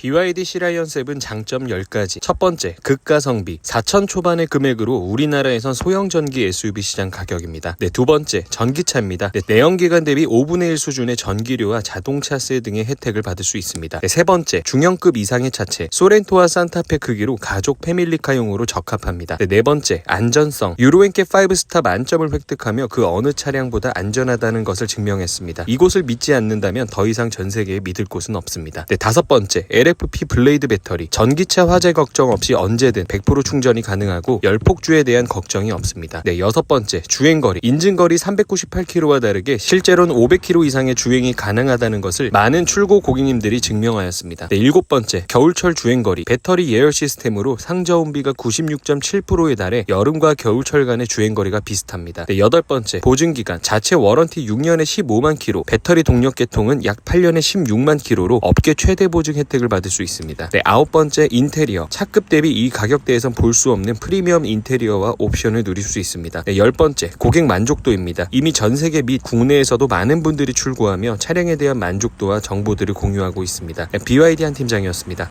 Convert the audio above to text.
BYD 시라이언 7 장점 10가지. 첫 번째, 극가성비. 4천 초반의 금액으로 우리나라에선 소형 전기 SUV 시장 가격입니다. 네, 두 번째, 전기차입니다. 네, 내연기관 대비 5분의 1 수준의 전기료와 자동차세 등의 혜택을 받을 수 있습니다. 네, 세 번째, 중형급 이상의 차체. 소렌토와 산타페 크기로 가족 패밀리카용으로 적합합니다. 네, 네 번째, 안전성. 유로엔캐 5스타 만점을 획득하며 그 어느 차량보다 안전하다는 것을 증명했습니다. 이곳을 믿지 않는다면 더 이상 전 세계에 믿을 곳은 없습니다. 네, 다섯 번째, LFP 블레이드 배터리. 전기차 화재 걱정 없이 언제든 100% 충전이 가능하고 열폭주에 대한 걱정이 없습니다. 네, 여섯 번째, 주행거리. 인증거리 398km와 다르게 실제로는 500km 이상의 주행이 가능하다는 것을 많은 출고 고객님들이 증명하였습니다. 네, 일곱 번째, 겨울철 주행거리. 배터리 예열 시스템으로 상저온비가 96.7%에 달해 여름과 겨울철 간의 주행거리가 비슷합니다. 네, 여덟 번째, 보증기간. 자체 워런티 6년에 15만 km, 배터리 동력 계통은 약 8년에 16만 km로 업계 최대 보증 혜택을 받을 수 있습니다. 네, 아홉 번째, 인테리어. 차급 대비 이 가격대에선 볼 수 없는 프리미엄 인테리어와 옵션을 누릴 수 있습니다. 네, 열 번째, 고객 만족도입니다. 이미 전 세계 및 국내에서도 많은 분들이 출고하며 차량에 대한 만족도와 정보들을 공유하고 있습니다. 네, BYD 한 팀장이었습니다.